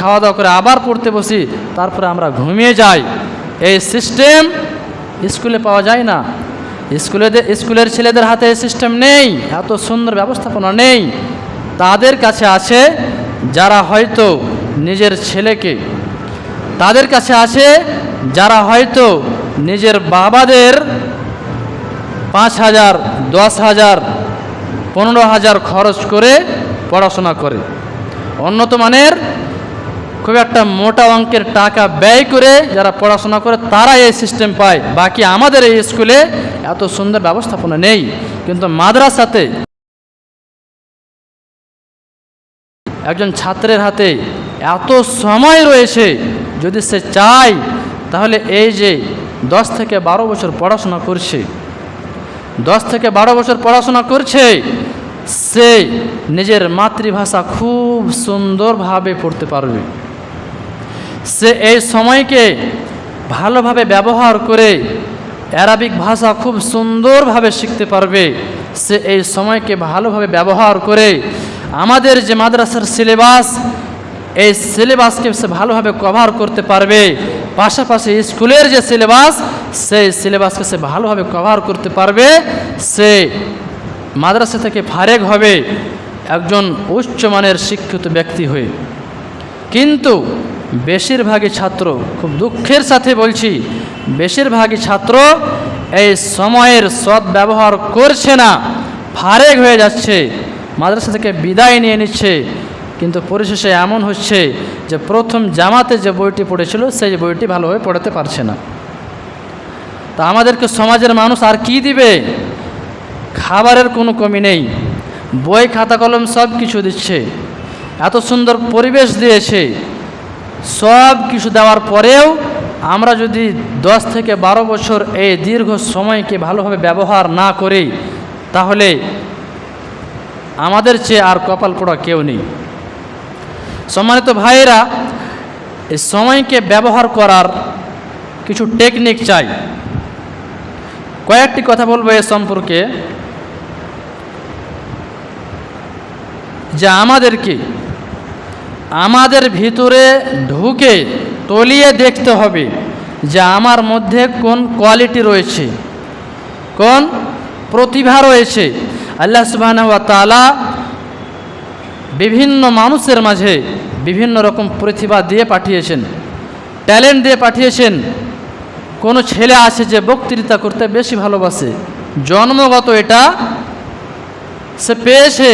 খাওয়া দাওয়া করে আবার পড়তে বসি, তারপরে আমরা ঘুমিয়ে যাই। এই সিস্টেম স্কুলে পাওয়া যায় না। স্কুলে স্কুলের ছেলেদের হাতে এই সিস্টেম নেই, এত সুন্দর ব্যবস্থাপনা নেই। তাদের কাছে আছে যারা হয়তো নিজের ছেলেকে, তাদের কাছে আছে যারা হয়তো নিজের বাবাদের পাঁচ হাজার, দশ হাজার, পনেরো হাজার খরচ করে পড়াশোনা করে। উন্নত মানের খুব একটা মোটা অঙ্কের টাকা ব্যয় করে যারা পড়াশোনা করে তারা এই সিস্টেম পায়। বাকি আমাদের এই স্কুলে এত সুন্দর ব্যবস্থাপনা নেই। কিন্তু মাদ্রাসাতে একজন ছাত্রের হাতে এত সময় রয়েছে, যদি সে চায়, তাহলে এই যে দশ থেকে বারো বছর পড়াশোনা করছে, দশ থেকে বারো বছর পড়াশোনা করছে, সে নিজের মাতৃভাষা খুব সুন্দরভাবে পড়তে পারবে। সে এই সময়কে ভালোভাবে ব্যবহার করে অ্যারাবিক ভাষা খুব সুন্দরভাবে শিখতে পারবে। সে এই সময়কে ভালোভাবে ব্যবহার করে আমাদের যে মাদ্রাসার সিলেবাস, এই সিলেবাসকে সে ভালোভাবে কভার করতে পারবে। পাশাপাশি স্কুলের যে সিলেবাস, সেই সিলেবাসকে সে ভালোভাবে কভার করতে পারবে। সে মাদ্রাসা থেকে ফারেক হবে একজন উচ্চমানের শিক্ষিত ব্যক্তি হয়ে। কিন্তু বেশিরভাগই ছাত্র, খুব দুঃখের সাথে বলছি, বেশিরভাগই ছাত্র এই সময়ের সৎ ব্যবহার করছে না, ফারেক হয়ে যাচ্ছে, মাদ্রাসা থেকে বিদায় নিয়ে নিচ্ছে। কিন্তু পরিশেষে এমন হচ্ছে যে প্রথম জামাতে যে বইটি পড়েছিল, সেই বইটি ভালোভাবে পড়াতে পারছে না। তা আমাদেরকে সমাজের মানুষ আর কি দিবে? খাবারের কোনো কমি নেই, বই খাতা কলম সব কিছু দিচ্ছে, এত সুন্দর পরিবেশ দিয়েছে। সব কিছু দেওয়ার পরেও আমরা যদি দশ থেকে বারো বছর এই দীর্ঘ সময়কে ভালোভাবে ব্যবহার না করি, তাহলে আমাদের চেয়ে আর কপাল পোড়া কেউ নেই। সম্মানিত ভাইয়েরা, এই সময়কে ব্যবহার করার কিছু টেকনিক চাই। কয়েকটি কথা বলব এ সম্পর্কে। যে আমাদেরকে আমাদের ভিতরে ঢুকে তলিয়ে দেখতে হবে যে আমার মধ্যে কোন কোয়ালিটি রয়েছে, কোন প্রতিভা রয়েছে। আল্লাহ তালা বিভিন্ন মানুষের মাঝে বিভিন্ন রকম প্রতিভা দিয়ে পাঠিয়েছেন ট্যালেন্ট দিয়ে পাঠিয়েছেন। কোনো ছেলে আছে যে বক্তৃতা করতে বেশি ভালোবাসে, জন্মগত এটা সে পেয়েছে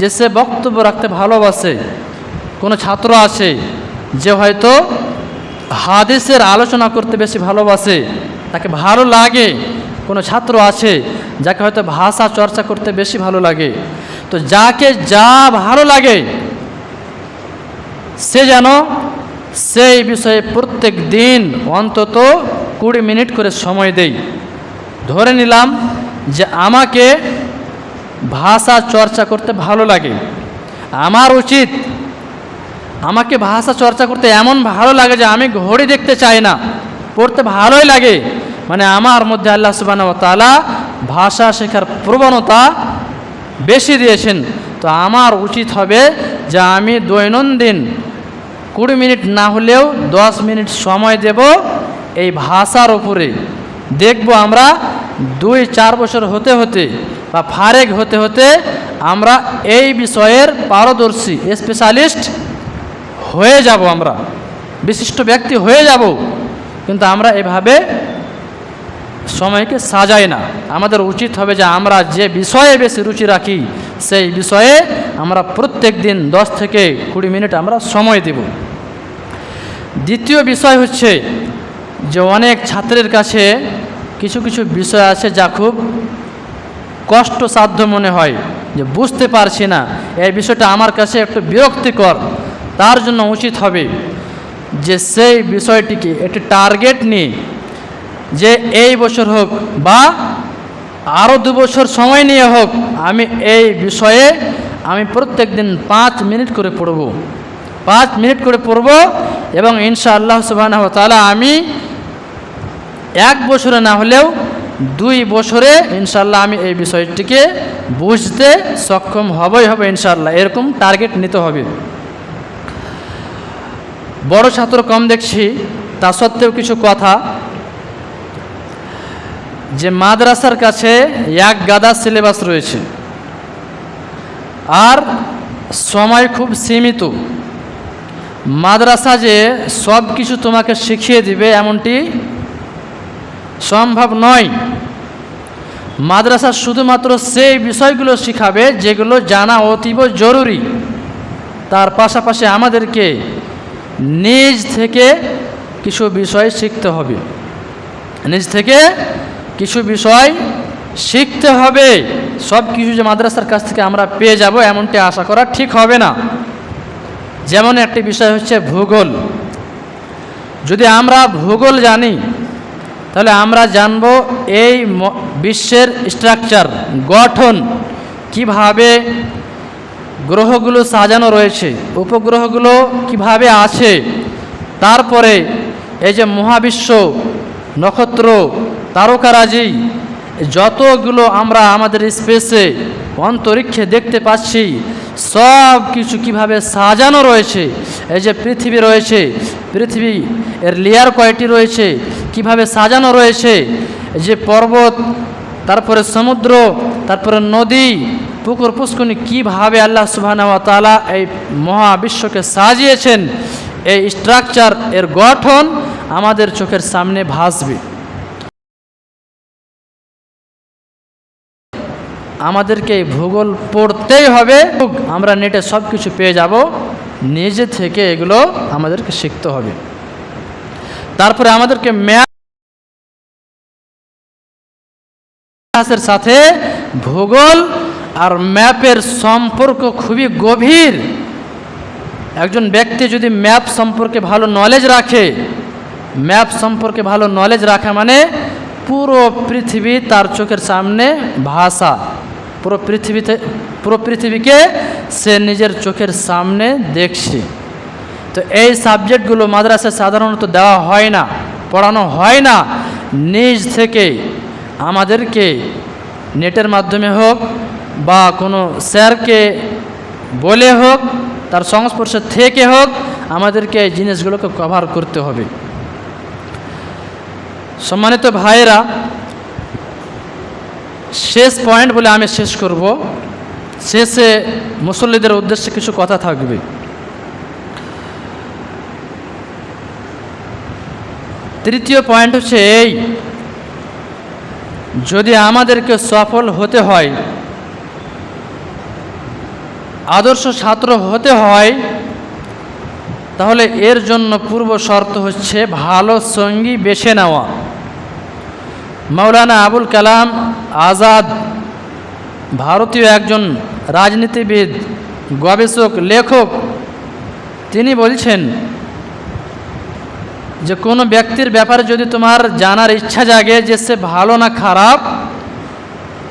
যে সে বক্তব্য রাখতে ভালোবাসে। কোনো ছাত্র আছে যে হয়তো হাদিসের আলোচনা করতে বেশি ভালোবাসে, তাকে ভালো লাগে। কোনো ছাত্র আছে যাকে হয়তো ভাষা চর্চা করতে বেশি ভালো লাগে। তো যাকে যা ভালো লাগে, সে যেন সেই বিষয়ে প্রত্যেক দিন অন্তত কুড়ি মিনিট করে সময় দেই ধরে নিলাম যে আমাকে ভাষা চর্চা করতে ভালো লাগে। আমার উচিত আমাকে ভাষা চর্চা করতে এমন ভালো লাগে যে আমি ঘড়ি দেখতে চাই না। পড়তে ভালোই লাগে। মানে আমার মধ্যে আল্লাহ তালা ভাষা শেখার প্রবণতা বেশি দিয়েছেন। তো আমার উচিত হবে যে আমি দৈনন্দিন কুড়ি মিনিট না হলেও দশ মিনিট সময় দেব এই ভাষার উপরে। দেখব আমরা দুই চার বছর হতে হতে বা ফারেক হতে হতে আমরা এই বিষয়ের পারদর্শী স্পেশালিস্ট হয়ে যাব আমরা। বিশিষ্ট ব্যক্তি হয়ে যাব। কিন্তু আমরা এভাবে সময়কে সাজাই না। আমাদের উচিত হবে যে আমরা যে বিষয়ে বেশি রুচি রাখি, সেই বিষয়ে আমরা প্রত্যেক দিন দশ থেকে কুড়ি মিনিট আমরা সময় দেব। দ্বিতীয় বিষয় হচ্ছে যে অনেক ছাত্রের কাছে কিছু কিছু বিষয় আছে যা খুব কষ্টসাধ্য মনে হয়, যে বুঝতে পারছি না। এই বিষয়টা আমার কাছে একটু বিরক্তিকর। তার জন্য উচিত হবে যে সেই বিষয়টিকে একটি টার্গেট নিয়ে যে এই বছর হোক বা আরও দু বছর সময় নিয়ে হোক আমি এই বিষয়ে আমি প্রত্যেক দিন পাঁচ মিনিট করে পড়ব। পাঁচ মিনিট করে পড়ব এবং ইনশাআল্লাহ সুবাহ তালা আমি এক বছরে না হলেও দুই বছরে ইনশাল্লাহ আমি এই বিষয়টিকে বুঝতে সক্ষম হবই হবে ইনশাল্লাহ এরকম টার্গেট নিতে হবে। বড় ছাত্র কম দেখছি, তা সত্ত্বেও কিছু কথা। যে মাদ্রাসার কাছে এক গাদা সিলেবাস রয়েছে। আর সময় খুব সীমিত। মাদ্রাসা যে সব কিছু তোমাকে শিখিয়ে দিবে এমনটি সম্ভব নয়। মাদ্রাসা শুধুমাত্র সেই বিষয়গুলো শিখাবে যেগুলো জানা অতীব জরুরি। তার পাশাপাশি আমাদেরকে নিজ থেকে কিছু বিষয় শিখতে হবে। নিজ থেকে কিছু বিষয় শিখতে হবে। সব কিছু যে মাদ্রাসার কাছ থেকে আমরা পেয়ে যাব, এমনটি আশা করা ঠিক হবে না। যেমন একটি বিষয় হচ্ছে ভূগোল। যদি আমরা ভূগোল জানি, তাহলে আমরা জানব এই বিশ্বের স্ট্রাকচার গঠন, কীভাবে গ্রহগুলো সাজানো রয়েছে। উপগ্রহগুলো কীভাবে আছে? তারপরে এই যে মহাবিশ্ব, নক্ষত্র, তারকারাজি, যতগুলো আমরা আমাদের স্পেসে অন্তরিক্ষে দেখতে পাচ্ছি, সব কিছু কীভাবে সাজানো রয়েছে? এই যে পৃথিবী রয়েছে, পৃথিবী এর লেয়ার কয়টি রয়েছে? কীভাবে সাজানো রয়েছে? যে পর্বত, তারপরে সমুদ্র, তারপরে নদী পুকুর পুষ্কনি কীভাবে আল্লাহ সুবহানাহু তালা এই মহাবিশ্বকে সাজিয়েছেন, এই স্ট্রাকচার এর গঠন আমাদের চোখের সামনে ভাসবে। আমাদেরকে ভূগোল পড়তেই হবে, আমরা নেটে সব কিছু পেয়ে যাব, নিজে থেকে এগুলো আমাদেরকে শিখতে হবে। তারপরে আমাদেরকে ম্যাথ ইতিহাসের সাথে ভূগোল আর ম্যাপের সম্পর্ক খুবই গভীর। একজন ব্যক্তি যদি ম্যাপ সম্পর্কে ভালো নলেজ রাখে, ম্যাপ সম্পর্কে ভালো নলেজ রাখা মানে পুরো পৃথিবী তার চোখের সামনে ভাষা পুরো পৃথিবীতে, পুরো পৃথিবীকে সে নিজের চোখের সামনে দেখছে। তো এই সাবজেক্টগুলো মাদ্রাসায় সাধারণত দেওয়া হয় না, পড়ানো হয় না। নিজ থেকে আমাদেরকে নেটের মাধ্যমে হোক বা কোনো স্যারকে বলে হোক, তার সংস্পর্শে থেকে হোক, আমাদেরকে এই জিনিসগুলোকে কভার করতে হবে। সম্মানিত ভাইয়েরা, শেষ পয়েন্ট বলে আমি শেষ করব। শেষে মুসল্লিদের উদ্দেশ্যে কিছু কথা থাকবে। তৃতীয় পয়েন্ট হচ্ছে এই, যদি আমাদেরকে সফল হতে হয় আদর্শ ছাত্র হতে হয়, তাহলে এর জন্য পূর্ব শর্ত হচ্ছে ভালো সঙ্গী বেছে নেওয়া। মৌলানা আবুল কালাম আজাদ, ভারতীয় একজন রাজনীতিবিদ, গবেষক, লেখক, তিনি বলছেন যে কোনো ব্যক্তির ব্যাপারে যদি তোমার জানার ইচ্ছা জাগে যে সে ভালো না খারাপ,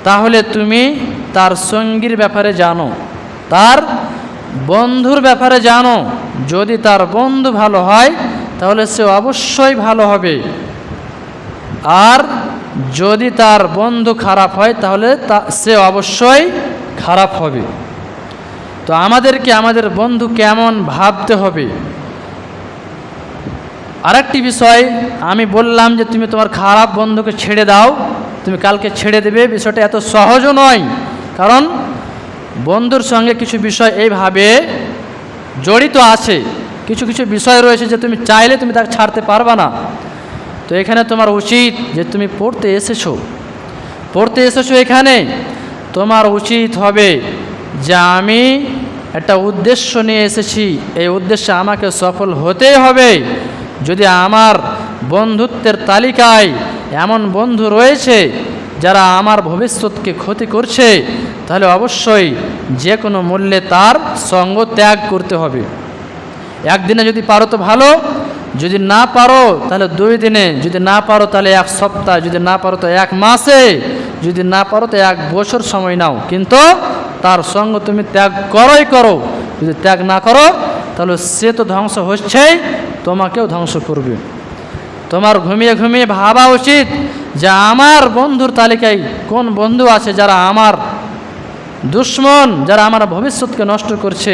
তাহলে তুমি তার সঙ্গীর ব্যাপারে জানো। তার বন্ধুর ব্যাপারে জানো। যদি তার বন্ধু ভালো হয়, তাহলে সে অবশ্যই ভালো হবে। আর যদি তার বন্ধু খারাপ হয়, তাহলে তা সে অবশ্যই খারাপ হবে। তো আমাদেরকে আমাদের বন্ধু কেমন ভাবতে হবে? আরেকটি বিষয়, আমি বললাম যে তুমি তোমার খারাপ বন্ধুকে ছেড়ে দাও। তুমি কালকে ছেড়ে দেবে, বিষয়টা এত সহজও নয়। কারণ বন্ধুর সঙ্গে কিছু বিষয় এইভাবে জড়িত আছে, কিছু কিছু বিষয় রয়েছে যে তুমি চাইলে তুমি তাকে ছাড়তে পারবা না। তো এখানে তোমার উচিত যে তুমি পড়তে এসেছ। পড়তে এসেছ এখানে, তোমার উচিত হবে যে আমি একটা উদ্দেশ্য নিয়ে এসেছি। এই উদ্দেশ্যে আমাকে সফল হতেই হবে। যদি আমার বন্ধুত্বের তালিকায় এমন বন্ধু রয়েছে যারা আমার ভবিষ্যৎকে ক্ষতি করছে, তাহলে অবশ্যই যে কোনো মূল্যে তার সঙ্গ ত্যাগ করতে হবে। একদিনে যদি পারো তো ভালো, যদি না পারো তাহলে দুই দিনে, যদি না পারো তাহলে এক সপ্তাহ, যদি না পারো তো এক মাসে, যদি না পারো তো এক বছর সময় নাও। কিন্তু তার সঙ্গ তুমি ত্যাগ করোই করো। যদি ত্যাগ না করো, তাহলে সে তো ধ্বংস হচ্ছেই, তোমাকেও ধ্বংস করবে। তোমার ঘুমিয়ে ঘুমিয়ে ভাবা উচিত যে আমার বন্ধুর তালিকায় কোন বন্ধু আছে যারা আমার দুশ্মন, যারা আমার ভবিষ্যৎকে নষ্ট করছে,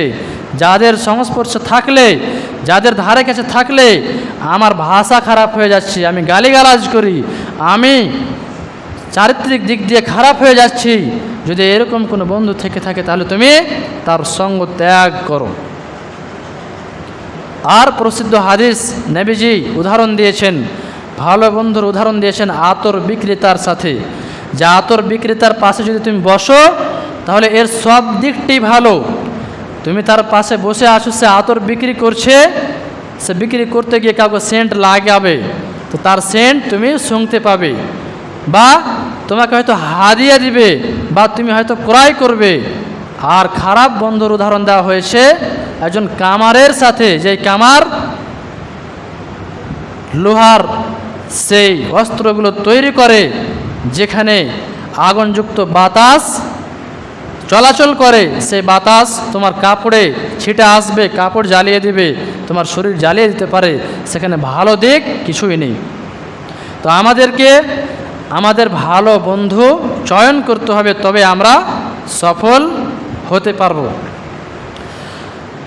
যাদের সংস্পর্শে থাকলে, যাদের ধারে কাছে থাকলে আমার ভাষা খারাপ হয়ে যাচ্ছে, আমি গালিগালাজ করি, আমি চারিত্রিক দিক দিয়ে খারাপ হয়ে যাচ্ছি। যদি এরকম কোনো বন্ধু থেকে থাকে, তাহলে তুমি তার সঙ্গ ত্যাগ করো। আর প্রসিদ্ধ হাদিস নেবিজি উদাহরণ দিয়েছেন ভালো বন্ধুর উদাহরণ দিয়েছেন আতর বিক্রেতার সাথে। যে আতর বিক্রেতার পাশে যদি তুমি বসো, তাহলে এর সব দিকটি ভালো। তুমি তার পাশে বসে আছো, সে আতর বিক্রি করছে। সে বিক্রি করতে গিয়ে কাউকে সেন্ট লাগাবে। তো তার সেন্ট তুমি শুনতে পাবে। বা তোমাকে হয়তো হারিয়ে দিবে, বা তুমি হয়তো ক্রয় করবে। আর খারাপ বন্ধুর উদাহরণ দেওয়া হয়েছে একজন কামারের সাথে যে কামার লোহার সেই অস্ত্রগুলো তৈরি করে যেখানে আগুনযুক্ত বাতাস চলাচল করে, সেই বাতাস তোমার কাপড়ে ছিটে আসবে, কাপড় জ্বালিয়ে দিবে, তোমার শরীর জ্বালিয়ে দিতে পারে, সেখানে ভালো দিক কিছুই নেই। তো আমাদেরকে, আমাদের ভালো বন্ধু চয়ন করতে হবে, তবে আমরা সফল হতে পারব।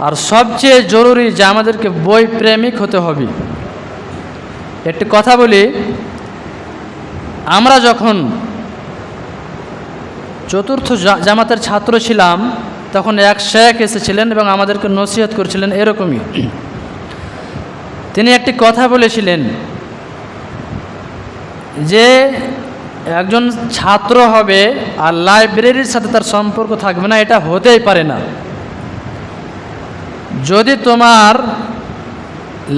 আর সবচেয়ে জরুরি যে আমাদেরকে বই প্রেমিক হতে হবে। একটি কথা বলি। আমরা যখন চতুর্থ জামাতের ছাত্র ছিলাম, তখন এক শেখ এসেছিলেন এবং আমাদেরকে নসিহত করছিলেন এরকমই। তিনি একটি কথা বলেছিলেন যে, একজন ছাত্র হবে আর লাইব্রেরির সাথে তার সম্পর্ক থাকবে না, এটা হতেই পারে না। যদি তোমার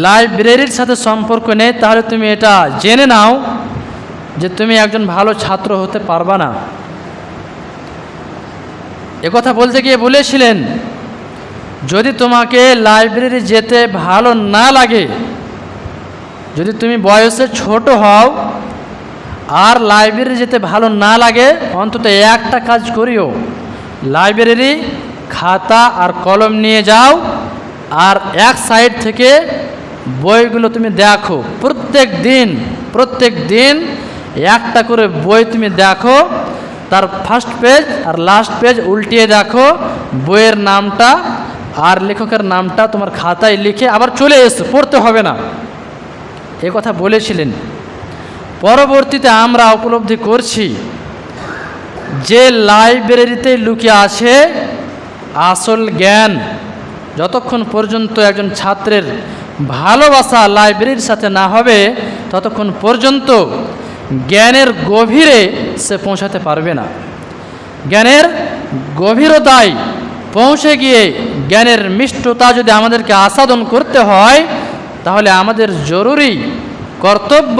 লাইব্রেরির সাথে সম্পর্ক নেই, তাহলে তুমি এটা জেনে নাও যে তুমি একজন ভালো ছাত্র হতে পারবা না। কথা বলতে গিয়ে বলেছিলেন, যদি তোমাকে লাইব্রেরি যেতে ভালো না লাগে, যদি তুমি বয়সে ছোট হও আর লাইব্রেরি যেতে ভালো না লাগে, অন্তত একটা কাজ করিও। লাইব্রেরি, খাতা আর কলম নিয়ে যাও আর এক সাইড থেকে বইগুলো তুমি দেখো। প্রত্যেক দিন প্রত্যেক দিন একটা করে বই তুমি দেখো। তার ফার্স্ট পেজ আর লাস্ট পেজ উল্টিয়ে দেখো। বইয়ের নামটা আর লেখকের নামটা তোমার খাতায় লিখে আবার চলে এসো, পড়তে হবে না। এ কথা বলেছিলেন। পরবর্তীতে আমরা উপলব্ধি করছি, যে লাইব্রেরিতে লুকিয়ে আছে আসল জ্ঞান, যতক্ষণ পর্যন্ত একজন ছাত্রের ভালোবাসা লাইব্রেরির সাথে না হবে, ততক্ষণ পর্যন্ত জ্ঞানের গভীরে সে পৌঁছাতে পারবে না। জ্ঞানের গভীরতায় পৌঁছে গিয়ে জ্ঞানের মিষ্টতা যদি আমাদেরকে আসাদন করতে হয়, তাহলে আমাদের জরুরি কর্তব্য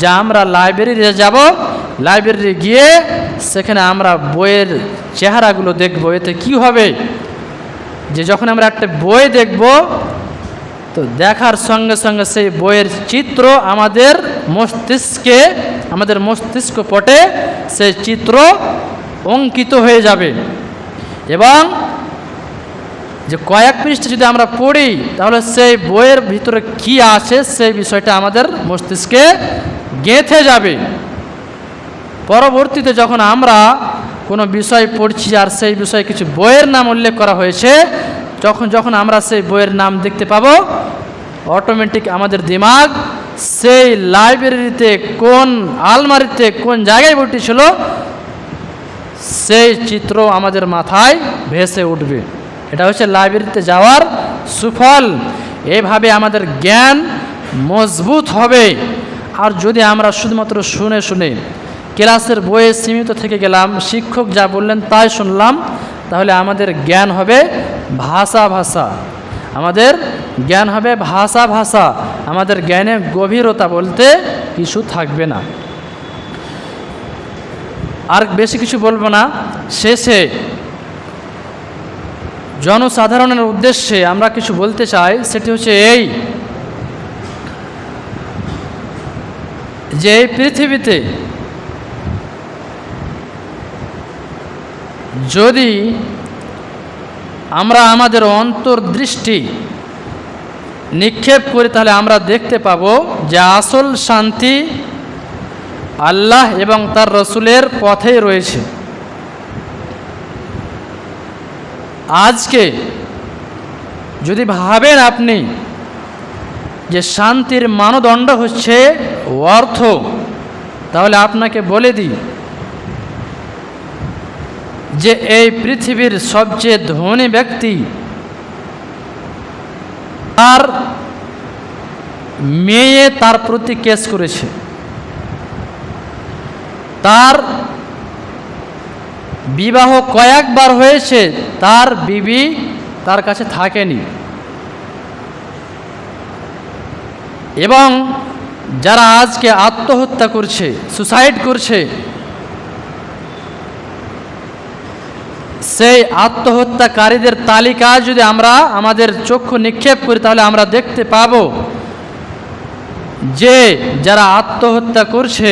যে আমরা লাইব্রেরিতে যাব লাইব্রেরি গিয়ে সেখানে আমরা বইয়ের চেহারাগুলো দেখব। এতে কি হবে? যে যখন আমরা একটা বই দেখব তো দেখার সঙ্গে সঙ্গে সেই বইয়ের চিত্র আমাদের মস্তিষ্কে, আমাদের মস্তিষ্ক পটে সেই চিত্র অঙ্কিত হয়ে যাবে। এবং যে কয়েক পৃষ্ঠে যদি আমরা পড়ি, তাহলে সেই বইয়ের ভিতরে কি আছে সেই বিষয়টা আমাদের মস্তিষ্কে গেঁথে যাবে। পরবর্তীতে যখন আমরা কোনো বিষয় পড়ছি আর সেই বিষয়ে কিছু বইয়ের নাম উল্লেখ করা হয়েছে যখন যখন আমরা সেই বইয়ের নাম দেখতে পাবো অটোমেটিক আমাদের দিমাগ সেই লাইব্রেরিতে কোন আলমারিতে কোন জায়গায় বইটি ছিল, সেই চিত্র আমাদের মাথায় ভেসে উঠবে। এটা হচ্ছে লাইব্রেরিতে যাওয়ার সুফল। এভাবে আমাদের জ্ঞান মজবুত হবে। আর যদি আমরা শুধুমাত্র শুনে শুনে ক্লাসের বইয়ে সীমিত থেকে গেলাম, শিক্ষক যা বললেন তাই শুনলাম, তাহলে আমাদের জ্ঞান হবে ভাষা ভাষা। আমাদের জ্ঞান হবে ভাষা ভাষা। আমাদের জ্ঞানে গভীরতা বলতে কিছু থাকবে না। আর বেশি কিছু বলব না। শেষে জনসাধারণের উদ্দেশ্যে আমরা কিছু বলতে চাই। সেটি হচ্ছে এই যে এই পৃথিবীতে যদি আমরা আমাদের অন্তর্দৃষ্টি নিক্ষেপ করি তাহলে আমরা দেখতে পাব যে আসল শান্তি আল্লাহ এবং তার রসুলের পথেই রয়েছে। আজকে যদি ভাবেন আপনি যে শান্তির মানদণ্ড হচ্ছে অর্থ, তাহলে আপনাকে বলে দিই যে এই পৃথিবীর সবচেয়ে ধনী ব্যক্তি তার মেয়ে তার প্রতি কেস করেছে। তার বিবাহ কয়েকবার হয়েছে, তার বিবি তার কাছে থাকেনি। এবং যারা আজকে আত্মহত্যা করছে সুসাইড করছে সেই আত্মহত্যাকারীদের তালিকা যদি আমরা আমাদের চক্ষু নিক্ষেপ করি, তাহলে আমরা দেখতে পাব যে যারা আত্মহত্যা করছে,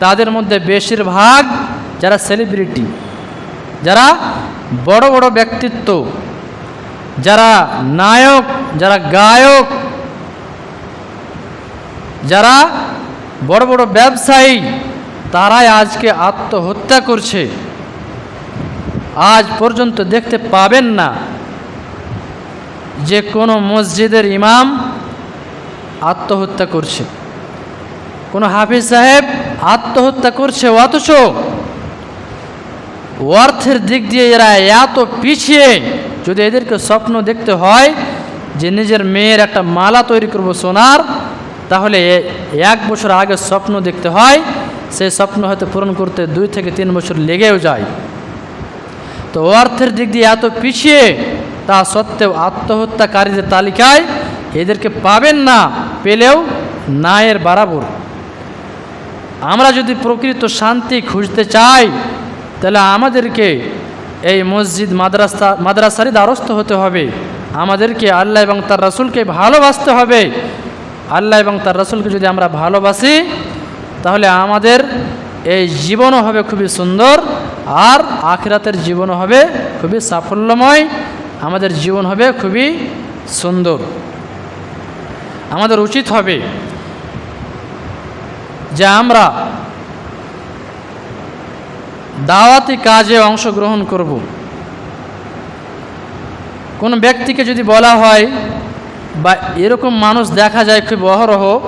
তাদের মধ্যে বেশিরভাগ যারা সেলিব্রিটি যারা বড় বড় ব্যক্তিত্ব, যারা নায়ক, যারা গায়ক, যারা বড় বড় ব্যবসায়ী, তারাই আজকে আত্মহত্যা করছে। আজ পর্যন্ত দেখতে পাবেন না যে কোনো মসজিদের ইমাম আত্মহত্যা করছে। কোনো হাফিজ সাহেব আত্মহত্যা করছে অথচ অর্থের দিক দিয়ে এরা এত পিছিয়ে, যদি এদেরকে স্বপ্ন দেখতে হয় যে নিজের মেয়ের একটা মালা তৈরি করব সোনার, তাহলে এক বছর আগে স্বপ্ন দেখতে হয় সেই স্বপ্ন হয়তো পূরণ করতে দুই থেকে তিন বছর লেগেও যায়। তো অর্থের দিক দিয়ে এত পিছিয়ে, তা সত্ত্বেও আত্মহত্যাকারীদের তালিকায় এদেরকে পাবেন না, পেলেও নায়ের বরাবর। আমরা যদি প্রকৃত শান্তি খুঁজতে চাই, তাহলে আমাদেরকে এই মসজিদ, মাদ্রাসা, মাদ্রাসারই দ্বারস্থ হতে হবে। আমাদেরকে আল্লাহ এবং তার রসুলকে ভালোবাসতে হবে। আল্লাহ এবং তার রসুলকে যদি আমরা ভালোবাসি, তাহলে আমাদের এই জীবনও হবে খুবই সুন্দর আর আখিরাতের জীবনও হবে খুবই সাফল্যময়। আমাদের জীবন হবে খুবই সুন্দর। আমাদের উচিত হবে যে আমরা দাওয়াতি কাজে অংশগ্রহণ করব। কোনো ব্যক্তিকে যদি বলা হয় বা এরকম মানুষ দেখা যায় খুব অহরহ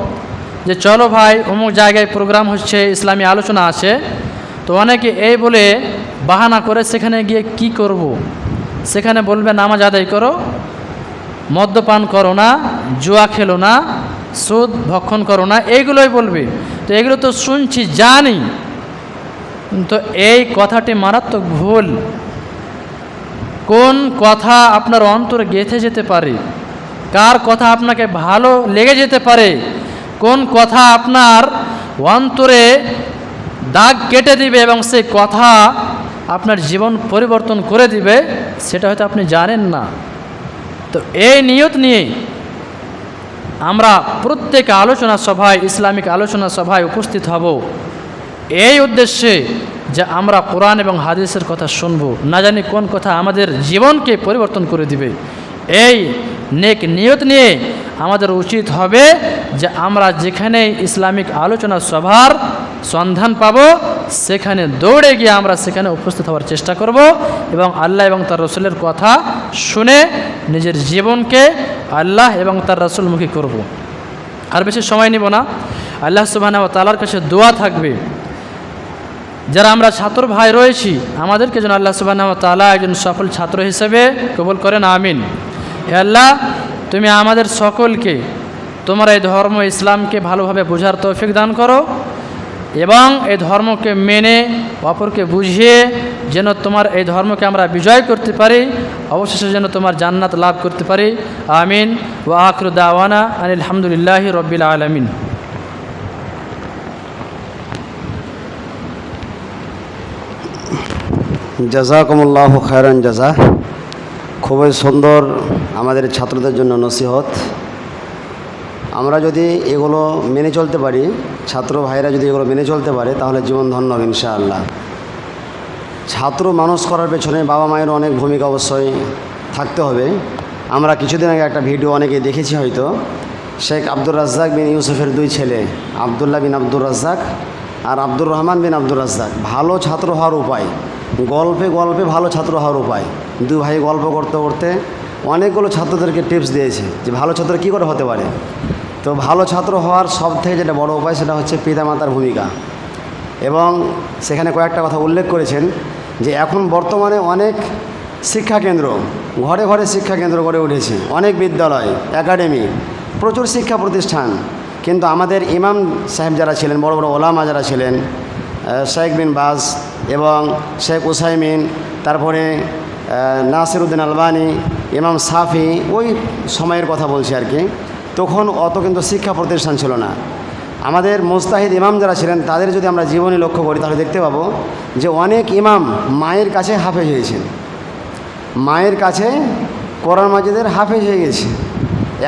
যে চলো ভাই, অমুক জায়গায় প্রোগ্রাম হচ্ছে, ইসলামী আলোচনা আছে। তো অনেকে এই বলে বাহানা করে সেখানে গিয়ে কি করব। সেখানে বলবে, নামাজ আদায় করো, মদ্যপান করো না, জুয়া খেলো না, সুদ ভক্ষণ করো না, এইগুলোই বলবে। তো এগুলো তো শুনছি, জানি। তো এই কথাটি মারাত্মক ভুল। কোন কথা আপনার অন্তরে গেঁথে যেতে পারে? কার কথা আপনাকে ভালো লেগে যেতে পারে? কোন কথা আপনার অন্তরে দাগ কেটে দিবে এবং সেই কথা আপনার জীবন পরিবর্তন করে দিবে, সেটা হয়তো আপনি জানেন না। তো এই নিয়ত নিয়ে আমরা প্রত্যেক আলোচনা সভায়, ইসলামিক আলোচনা সভায় উপস্থিত হব। এই উদ্দেশ্যে যে আমরা কোরআন এবং হাদিসের কথা শুনব, না জানি কোন কথা আমাদের জীবনকে পরিবর্তন করে দিবে। এই নেক নিয়ত নিয়ে আমাদের উচিত হবে যে আমরা যেখানে ইসলামিক আলোচনা সভার সন্ধান পাব, সেখানে দৌড়ে গিয়ে আমরা সেখানে উপস্থিত হওয়ার চেষ্টা করব এবং আল্লাহ এবং তার রসুলের কথা শুনে নিজের জীবনকে আল্লাহ এবং তার রসুলমুখী করব। আর বেশি সময় নিব না। আল্লাহ সুবাহ তালার কাছে দোয়া থাকবে। যারা আমরা ছাত্র ভাই রয়েছি, আমাদেরকে যেন আল্লাহ সুবাহ তালা একজন সফল ছাত্র হিসেবে কবল করেন, আমিন। হে আল্লাহ তুমি আমাদের সকলকে, তোমার এই ধর্ম ইসলামকে ভালোভাবে বোঝার তৌফিক দান করো এবং এই ধর্মকে মেনে, অপরকে বুঝিয়ে যেন তোমার এই ধর্মকে আমরা বিজয় করতে পারি, অবশেষে যেন তোমার জান্নাত লাভ করতে পারি। আমিন। ও আখরু দাওয়ানা আলহামদুলিল্লাহ রব্বিল আলমিন। জাজাকুমুল্লাহ খায়রান জাজা খুবই সুন্দর আমাদের ছাত্রদের জন্য নসিহত। আমরা যদি এগুলো মেনে চলতে পারি, ছাত্র ভাইরা যদি এগুলো মেনে চলতে পারে, তাহলে জীবন ধন্য হবে ইনশাআল্লাহ। ছাত্র মানুষ করার পেছনে বাবা মায়ের অনেক ভূমিকা অবশ্যই থাকতে হবে। আমরা কিছুদিন আগে একটা ভিডিও অনেকে দেখেছি হয়তো। শেখ আব্দুর রাজ্জাক বিন ইউসুফের দুই ছেলে, আবদুল্লাহ বিন আব্দুর রাজ্জাক আর আব্দুর রহমান বিন আব্দুর রাজ্জাক। ভালো ছাত্র হওয়ার উপায়, গল্পে গল্পে ভালো ছাত্র হওয়ার উপায়। দু ভাই গল্প করতে করতে অনেকগুলো ছাত্রদেরকে টিপস দিয়েছে যে ভালো ছাত্র কী করে হতে পারে। তো ভালো ছাত্র হওয়ার সব থেকে যেটা বড় উপায় সেটা হচ্ছে পিতামাতার ভূমিকা। এবং সেখানে কয়েকটা কথা উল্লেখ করেছেন যে এখন বর্তমানে অনেক শিক্ষা কেন্দ্র ঘরে ঘরে শিক্ষা কেন্দ্র গড়ে উঠেছে। অনেক বিদ্যালয় একাডেমি প্রচুর শিক্ষা প্রতিষ্ঠান। কিন্তু আমাদের ইমাম সাহেব যারা ছিলেন, বড় বড় ওলামা যারা ছিলেন শেখ বিন বাস এবং শেখ উসাইমিন, তারপরে নাসির উদ্দিন আলবানি ইমাম সাফি ওই সময়ের কথা বলছি আর কি, তখন অত কিন্তু শিক্ষা প্রতিষ্ঠান ছিল না। আমাদের মোস্তাহিদ ইমাম যারা ছিলেন, তাদের যদি আমরা জীবনী লক্ষ্য করি, তাহলে দেখতে পাবো যে অনেক ইমাম মায়ের কাছে হাফেজ হয়েছেন মায়ের কাছে কোরআন মাজিদের হাফেজ হয়ে গেছে।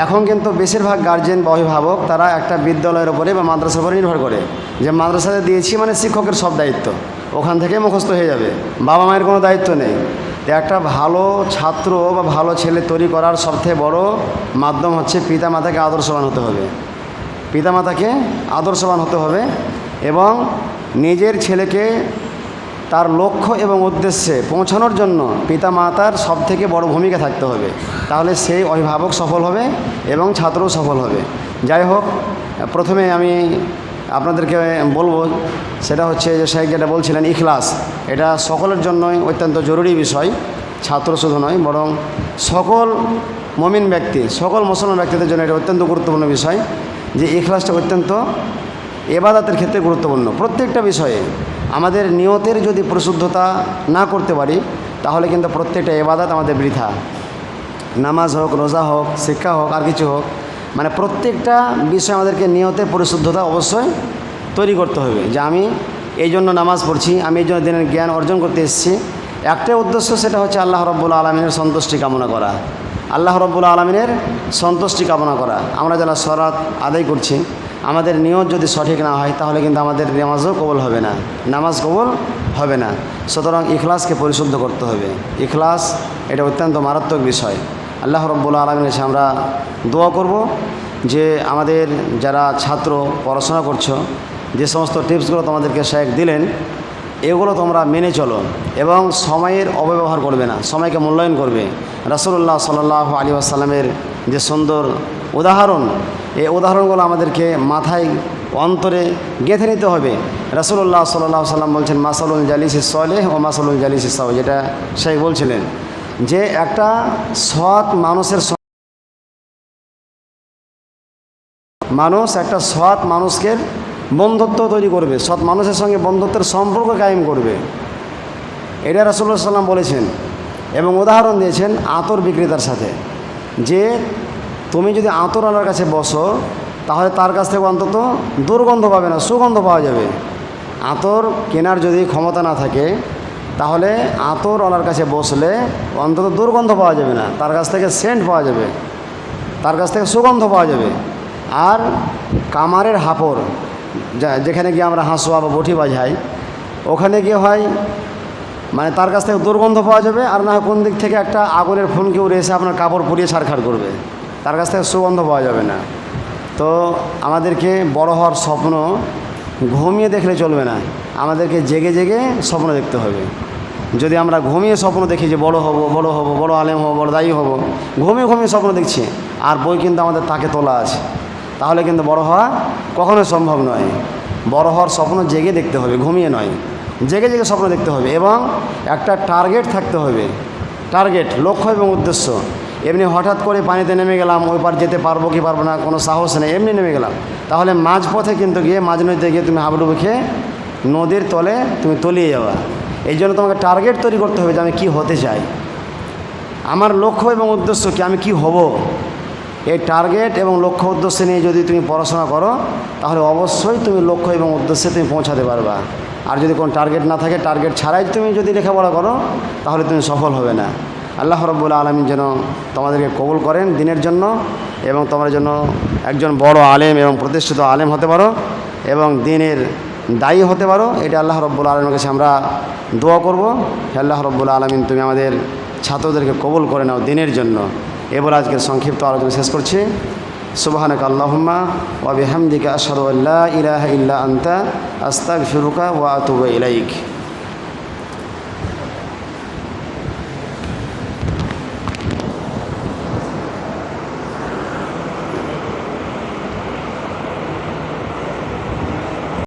এখন কিন্তু বেশিরভাগ গার্জেন বা অভিভাবক তারা একটা বিদ্যালয়ের উপরে বা মাদ্রাসার উপরে নির্ভর করে। যে মাদ্রাসাতে দিয়েছি মানে শিক্ষকের সব দায়িত্ব, ওখান থেকে মুখস্থ হয়ে যাবে। বাবা মায়ের কোনো দায়িত্ব নেই। একটা ভালো ছাত্র বা ভালো ছেলে তৈরি করার সবথেকে বড় মাধ্যম হচ্ছে পিতা মাতাকে আদর্শবান হতে হবে। পিতামাতাকে আদর্শবান হতে হবে এবং নিজের ছেলেকে তার লক্ষ্য এবং উদ্দেশ্যে পৌঁছানোর জন্য পিতামাতার সব থেকে বড় ভূমিকা থাকতে হবে। তাহলে সেই অভিভাবক সফল হবে এবং ছাত্রও সফল হবে। যাই হোক, প্রথমে আমি আপনাদেরকে বলব, সেটা হচ্ছে যে শেখ যেটা বলছিলেন, ইখলাস। এটা সকলের জন্যই অত্যন্ত জরুরি বিষয়, ছাত্র শুধু নয়, বরং সকল মমিন ব্যক্তি, সকল মুসলমান ব্যক্তিদের জন্য এটা অত্যন্ত গুরুত্বপূর্ণ বিষয়, যে ইখলাসটা অত্যন্ত এবাদাতের ক্ষেত্রে গুরুত্বপূর্ণ। প্রত্যেকটা বিষয়ে আমাদের নিয়তের যদি প্রশুদ্ধতা না করতে পারি, তাহলে কিন্তু প্রত্যেকটা এবাদাত আমাদের বৃথা। নামাজ হোক, রোজা হোক, শিক্ষা হোক, আর কিছু হোক মানে প্রত্যেকটা বিষয় আমাদেরকে নিয়তের পরিশুদ্ধতা অবশ্যই তৈরি করতে হবে যে আমি এই জন্য নামাজ পড়ছি, আমি এই জন্য দিনের জ্ঞান অর্জন করতে এসেছি। একটাই উদ্দেশ্য সেটা হচ্ছে আল্লাহ রব্বুল আলমিনের সন্তুষ্টি কামনা করা। আল্লাহ রব্বুল আলমিনের সন্তুষ্টি কামনা করা। আমরা যারা সরাত আদায় করছি, আমাদের নিয়ত যদি সঠিক না হয়, তাহলে কিন্তু আমাদের নামাজও কবল হবে না, নামাজ কবল হবে না। সুতরাং ইখলাসকে পরিশুদ্ধ করতে হবে। ইখলাস এটা অত্যন্ত মারাত্মক বিষয়। আল্লাহ রব্বুল আলমিনের কাছে আমরা দোয়া করব যে আমাদের যারা ছাত্র পড়াশোনা করছ, যে সমস্ত টিপসগুলো তোমাদেরকে শেখ দিলেন, এগুলো তোমরা মেনে চলো এবং সময়ের অপব্যবহার করবে না, সময়কে মূল্যায়ন করবে। রাসুল্লাহ সাল্লাহ আলী আসাল্লামের যে সুন্দর উদাহরণ, এই উদাহরণগুলো আমাদেরকে মাথায় অন্তরে গেঁথে নিতে হবে। রাসুল্লাহ সাল্লাহ সাল্লাম বলছেন, মাসালুল জালিসি সলেহ ও মাসালুল জালিসি সাহ যেটা শেখ বলছিলেন। যে একটা সৎ মানুষের মানুষ একটা সৎ মানুষকে বন্ধুত্ব তৈরি করবে, সৎ মানুষের সঙ্গে বন্ধুত্বের সম্পর্ক কায়েম করবে। এটা রাসুল্লাহ সাল্লাম বলেছেন এবং উদাহরণ দিয়েছেন আতর বিক্রেতার সাথে যে তুমি যদি আতরওয়ালার কাছে বসো, তাহলে তার কাছ থেকে অন্তত দুর্গন্ধ পাবে না, সুগন্ধ পাওয়া যাবে। আতর কেনার যদি ক্ষমতা না থাকে তাহলে আতরওয়ালার কাছে বসলে অন্তত দুর্গন্ধ পাওয়া যাবে না। তার কাছ থেকে সেন্ট পাওয়া যাবে। তার কাছ থেকে সুগন্ধ পাওয়া যাবে। আর কামারের হাপড় যেখানে গিয়ে আমরা হাঁসুয়া বা বটি বাজাই, ওখানে গিয়ে হয় মানে তার কাছ থেকে দুর্গন্ধ পাওয়া যাবে আর না কোন দিক থেকে একটা আগুনের ফুনকে উড়ে এসে আপনার কাপড় পুড়িয়ে ছাড়খাড় করবে। তার কাছ থেকে সুগন্ধ পাওয়া যাবে না। তো আমাদেরকে বড় হওয়ার স্বপ্ন ঘুমিয়ে দেখলে চলবে না। আমাদেরকে জেগে জেগে স্বপ্ন দেখতে হবে। যদি আমরা ঘুমিয়ে স্বপ্ন দেখি যে বড় হব বড় হব, বড় আলেম হব, বড় দায়ী হব, ঘুমিয়ে ঘুমিয়ে স্বপ্ন দেখছি, আর বই কিন্তু আমাদের তাকে তোলা আছে। তাহলে কিন্তু বড় হওয়া কখনোই সম্ভব নয়। বড় হওয়ার স্বপ্ন জেগে দেখতে হবে, ঘুমিয়ে নয়। জেগে জেগে স্বপ্ন দেখতে হবে এবং একটা টার্গেট থাকতে হবে। টার্গেট লক্ষ্য এবং উদ্দেশ্য। এমনি হঠাৎ করে পানিতে নেমে গেলাম, ওই পার যেতে পারব কি পারব না, কোনো সাহস নেই, এমনি নেমে গেলাম। তাহলে মাঝপথে কিন্তু গিয়ে, মাঝ নদীতে গিয়ে তুমি হাবুডুবু খেয়ে নদীর তলে তুমি তলিয়ে যাওয়া। এই জন্য তোমাকে টার্গেট তৈরি করতে হবে যে আমি কী হতে চাই। আমার লক্ষ্য এবং উদ্দেশ্য কি? আমি কি হব? এই টার্গেট এবং লক্ষ্য উদ্দেশ্য নিয়ে যদি তুমি পড়াশোনা করো, তাহলে অবশ্যই তুমি লক্ষ্য এবং উদ্দেশ্যে তুমি পৌঁছাতে পারবা। আর যদি কোনো টার্গেট না থাকে টার্গেট ছাড়াই তুমি যদি লেখাপড়া করো, তাহলে তুমি সফল হবে না। আল্লাহ রব্বুল আলমী যেন তোমাদেরকে কবুল করেন দিনের জন্য এবং তোমার জন্য একজন বড় আলেম এবং প্রতিষ্ঠিত আলেম হতে পারো এবং দিনের দায়ী হতে পারো, এটা আল্লাহ রব্বুল আলমের কাছে আমরা দোয়া করব। আল্লাহ রব্বুল আলমিন, তুমি আমাদের ছাত্রদেরকে কবুল করে নাও দিনের জন্য। এবার আজকের সংক্ষিপ্ত আলোচনা শেষ করছি। সুবাহানক আল্লাহম্মা ওয়াবি হামদিকা আসাদ ইরাহ ইল্লা আন্তা আস্তাক ফিরুকা ওয়া আতুবা ইলাইক।